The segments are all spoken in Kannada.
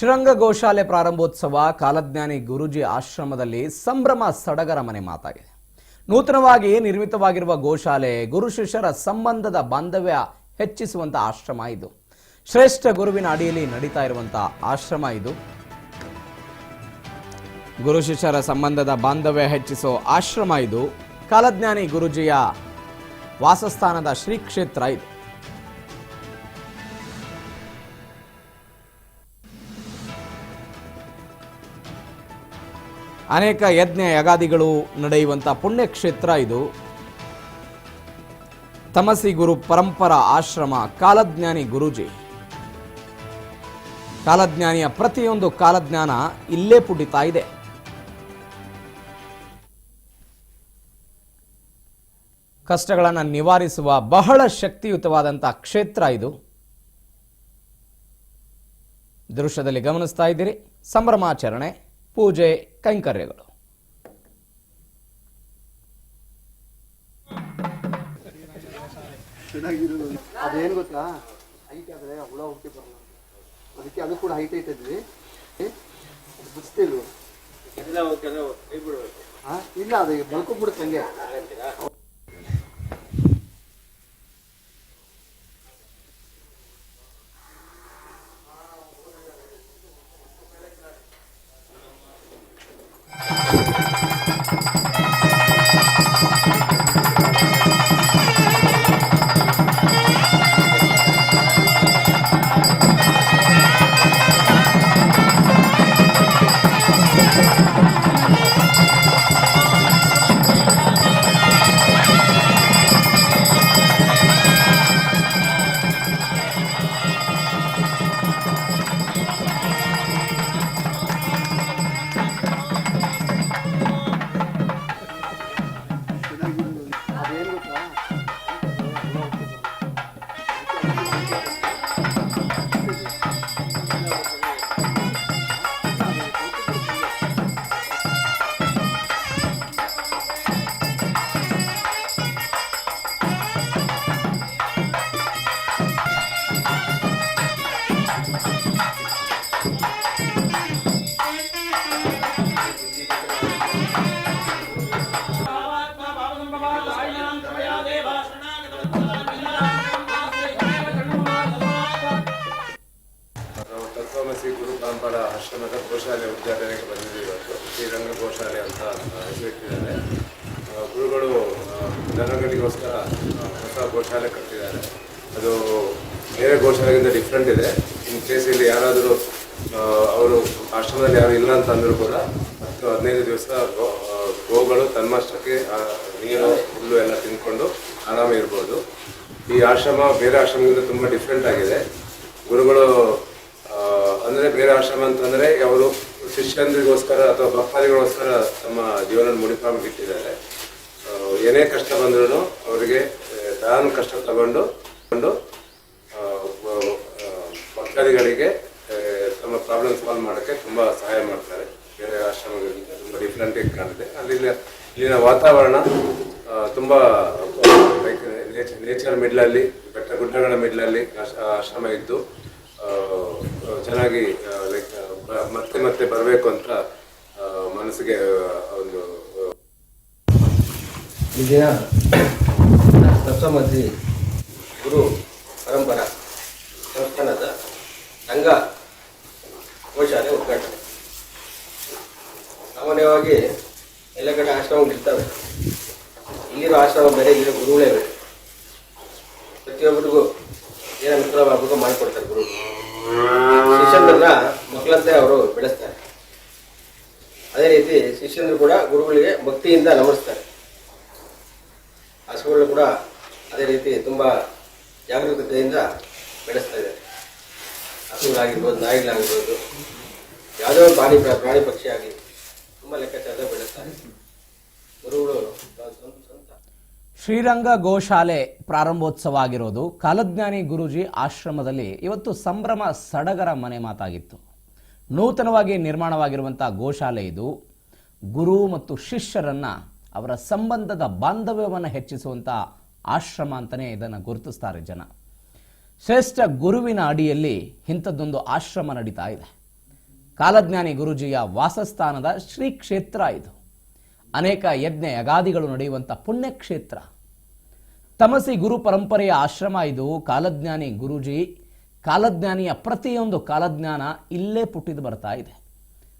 ಶ್ರೀರಂಗ ಗೋಶಾಲೆ ಪ್ರಾರಂಭೋತ್ಸವ ಕಾಲಜ್ಞಾನಿ ಗುರುಜಿ ಆಶ್ರಮದಲ್ಲಿ ಸಂಭ್ರಮ ಸಡಗರ ಮನೆ ಮಾತಾಗಿದೆ. ನೂತನವಾಗಿ ನಿರ್ಮಿತವಾಗಿರುವ ಗೋಶಾಲೆ ಗುರು ಶಿಷ್ಯರ ಸಂಬಂಧದ ಬಾಂಧವ್ಯ ಹೆಚ್ಚಿಸುವಂತ ಆಶ್ರಮ ಇದು. ಶ್ರೇಷ್ಠ ಗುರುವಿನ ಅಡಿಯಲ್ಲಿ ನಡೀತಾ ಇರುವಂತಹ ಆಶ್ರಮ ಇದು. ಗುರು ಶಿಷ್ಯರ ಸಂಬಂಧದ ಬಾಂಧವ್ಯ ಹೆಚ್ಚಿಸೋ ಆಶ್ರಮ ಇದು. ಕಾಲಜ್ಞಾನಿ ಗುರುಜಿಯ ವಾಸಸ್ಥಾನದ ಶ್ರೀ ಕ್ಷೇತ್ರ ಇದು. ಅನೇಕ ಯಜ್ಞ ಯಗಾದಿಗಳು ನಡೆಯುವಂಥ ಪುಣ್ಯಕ್ಷೇತ್ರ ಇದು. ತಮಸಿ ಗುರು ಪರಂಪರಾ ಆಶ್ರಮ ಕಾಲಜ್ಞಾನಿ ಗುರುಜಿ. ಕಾಲಜ್ಞಾನಿಯ ಪ್ರತಿಯೊಂದು ಕಾಲಜ್ಞಾನ ಇಲ್ಲೇ ಪುಟಿತಾ ಇದೆ. ಕಷ್ಟಗಳನ್ನು ನಿವಾರಿಸುವ ಬಹಳ ಶಕ್ತಿಯುತವಾದಂಥ ಕ್ಷೇತ್ರ ಇದು. ದೃಶ್ಯದಲ್ಲಿ ಗಮನಿಸ್ತಾ ಇದ್ದೀರಿ, ಸಂಭ್ರಮಾಚರಣೆ. ಪೂಜೆ ಕೈಂಕರ್ಯಗಳು. ಅದೇನು ಗೊತ್ತಾ? ಹೈಟ್ ಆದರೆ ಹುಳ ಹುಟ್ಟಿ ಬರಲ್ಲ. ಅದಕ್ಕೆ ಅದು ಕೂಡ ಹೈಟ್ ಐತದ್ವಿ ಬಿಡಿಸ್ತಿಲ್ವ ಹಾ? ಇಲ್ಲ ಅದು ಬಳ್ಕೊಂಡ್ಬಿಡುತ್ತೆ ಹಂಗೆ. ಪರಂಪರಾ ಆಶ್ರಮದ ಗೋಶಾಲೆ ಉದ್ಘಾಟನೆಗೆ ಬಂದಿದೆ ಇವತ್ತು. ಶ್ರೀರಂಗ ಗೋಶಾಲೆ ಅಂತ ಹೆಸರಿಟ್ಟಿದ್ದಾರೆ ಗುರುಗಳು ಜನಗಳಿಗೋಸ್ಕರ ಹೊಸ ಗೋಶಾಲೆ ಕಟ್ಟಿದ್ದಾರೆ. ಅದು ಬೇರೆ ಗೋಶಾಲೆಗಿಂತ ಡಿಫ್ರೆಂಟ್ ಇದೆ. ಇನ್ ಕೇಸ್ ಇಲ್ಲಿ ಯಾರಾದರೂ ಅವರು ಆಶ್ರಮದಲ್ಲಿ ಯಾರು ಇಲ್ಲ ಅಂತ ಅಂದರೂ ಕೂಡ ಹತ್ತು ಹದಿನೈದು ದಿವಸ ಗೋಗಳು ತನ್ಮಷ್ಟಕ್ಕೆ ನೀರು, ಹುಲ್ಲು ಎಲ್ಲ ತಿಂದ್ಕೊಂಡು ಆರಾಮ ಇರ್ಬೋದು. ಈ ಆಶ್ರಮ ಬೇರೆ ಆಶ್ರಮದಿಂದ ತುಂಬ ಡಿಫ್ರೆಂಟ್ ಆಗಿದೆ. ಗುರುಗಳು ಅಂದ್ರೆ ಬೇರೆ ಆಶ್ರಮ ಅಂತಂದ್ರೆ ಅವರು ಶಿಷ್ಯಂದ್ರಿಗೋಸ್ಕರ ಅಥವಾ ಭಕ್ತಾದಿಗಳಿಗೋಸ್ಕರ ತಮ್ಮ ಜೀವನ ಮುಡಿಪಾಗಿ ಇಟ್ಟಿದ್ದಾರೆ. ಏನೇ ಕಷ್ಟ ಬಂದ್ರೂ ಅವರಿಗೆ ತಾನು ಕಷ್ಟ ತಗೊಂಡು ಕೊಂಡು, ಭಕ್ತಾದಿಗಳಿಗೆ ತಮ್ಮ ಪ್ರಾಬ್ಲಮ್ ಸಾಲ್ವ್ ಮಾಡೋಕ್ಕೆ ತುಂಬಾ ಸಹಾಯ ಮಾಡ್ತಾರೆ. ಬೇರೆ ಆಶ್ರಮಗಳಿಂದ ತುಂಬ ಡಿಫ್ರೆಂಟ್ ಆಗಿ ಕಾಣುತ್ತೆ. ಅಲ್ಲಿನ ಇಲ್ಲಿನ ವಾತಾವರಣ ತುಂಬ ಲೈಕ್ ನೇಚರ್ ಮಿಡ್ಲಲ್ಲಿ ಬೆಟ್ಟ ಗುಡ್ಡಗಳ ಮಿಡ್ಲಲ್ಲಿ ಆಶ್ರಮ ಇದ್ದು ಚೆನ್ನಾಗಿ ಲೈಕ್ ಮತ್ತೆ ಮತ್ತೆ ಬರಬೇಕು ಅಂತ ಮನಸ್ಸಿಗೆ ಒಂದು ಇಲ್ಲಿನ ಸಪ್ತಮತಿ ಗುರು ಪರಂಪರಾ ಸಂಸ್ಥಾನದ ಸಂಘ ಗೋಶಾಲೆ ಉದ್ಘಾಟನೆ. ಸಾಮಾನ್ಯವಾಗಿ ಎಲ್ಲ ಕಡೆ ಆಶ್ರಮಗಳಿರ್ತವೆ ಇಲ್ಲಿರೋ ಆಶ್ರಮ ಬೇರೆ, ಇಲ್ಲಿರೋ ಗುರುಗಳೇ ಬೇರೆ. ಪ್ರತಿಯೊಬ್ಬರಿಗೂ ಏನೋ ಮಿತ್ರವಾಗಬೇಕು ಮಾಡಿಕೊಡ್ತಾರೆ ಗುರು ಶಿಷ್ಯನನ್ನ ಮಕ್ಕಳಂತೆ ಅವರು ಬೆಳೆಸ್ತಾರೆ. ಅದೇ ರೀತಿ ಶಿಷ್ಯಂದ್ರು ಕೂಡ ಗುರುಗಳಿಗೆ ಭಕ್ತಿಯಿಂದ ನಮಿಸ್ತಾರೆ. ಹಸುಗಳು ಕೂಡ ಅದೇ ರೀತಿ ತುಂಬ ಜಾಗರೂಕತೆಯಿಂದ ಬೆಳೆಸ್ತಾ ಇದ್ದಾರೆ. ಹಸುಗಳಾಗಿರ್ಬೋದು, ನಾಯಿಗಳಾಗಿರ್ಬೋದು, ಯಾವುದೋ ಪ್ರಾಣಿ ಪ್ರಾಣಿ ಪಕ್ಷಿ ಆಗಲಿ ತುಂಬ ಲೆಕ್ಕಾಚಾರ ಬೆಳೆಸ್ತಾರೆ. ಗುರುಗಳು ಶ್ರೀರಂಗ ಗೋಶಾಲೆ ಪ್ರಾರಂಭೋತ್ಸವ ಆಗಿರೋದು ಕಾಲಜ್ಞಾನಿ ಗುರುಜಿ ಆಶ್ರಮದಲ್ಲಿ ಇವತ್ತು ಸಂಭ್ರಮ ಸಡಗರ ಮನೆ ಮಾತಾಗಿತ್ತು. ನೂತನವಾಗಿ ನಿರ್ಮಾಣವಾಗಿರುವಂಥ ಗೋಶಾಲೆ ಇದು. ಗುರು ಮತ್ತು ಶಿಷ್ಯರನ್ನ ಅವರ ಸಂಬಂಧದ ಬಾಂಧವ್ಯವನ್ನು ಹೆಚ್ಚಿಸುವಂಥ ಆಶ್ರಮ ಅಂತಲೇ ಇದನ್ನು ಗುರುತಿಸ್ತಾರೆ ಜನ. ಶ್ರೇಷ್ಠ ಗುರುವಿನ ಅಡಿಯಲ್ಲಿ ಇಂಥದ್ದೊಂದು ಆಶ್ರಮ ನಡೀತಾ ಇದೆ. ಕಾಲಜ್ಞಾನಿ ಗುರುಜಿಯ ವಾಸಸ್ಥಾನದ ಶ್ರೀ ಕ್ಷೇತ್ರ ಇದು. ಅನೇಕ ಯಜ್ಞ ಯಗಾದಿಗಳು ನಡೆಯುವಂಥ ಪುಣ್ಯಕ್ಷೇತ್ರ. ತಮಸಿ ಗುರು ಪರಂಪರೆಯ ಆಶ್ರಮ ಇದು. ಕಾಲಜ್ಞಾನಿ ಗುರುಜಿ, ಕಾಲಜ್ಞಾನಿಯ ಪ್ರತಿಯೊಂದು ಕಾಲಜ್ಞಾನ ಇಲ್ಲೇ ಪುಟ್ಟಿದ್ದು ಬರ್ತಾ ಇದೆ.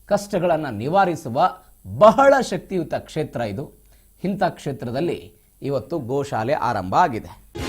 ಕಷ್ಟಗಳನ್ನು ನಿವಾರಿಸುವ ಬಹಳ ಶಕ್ತಿಯುತ ಕ್ಷೇತ್ರ ಇದು. ಇಂಥ ಕ್ಷೇತ್ರದಲ್ಲಿ ಇವತ್ತು ಗೋಶಾಲೆ ಆರಂಭ ಆಗಿದೆ.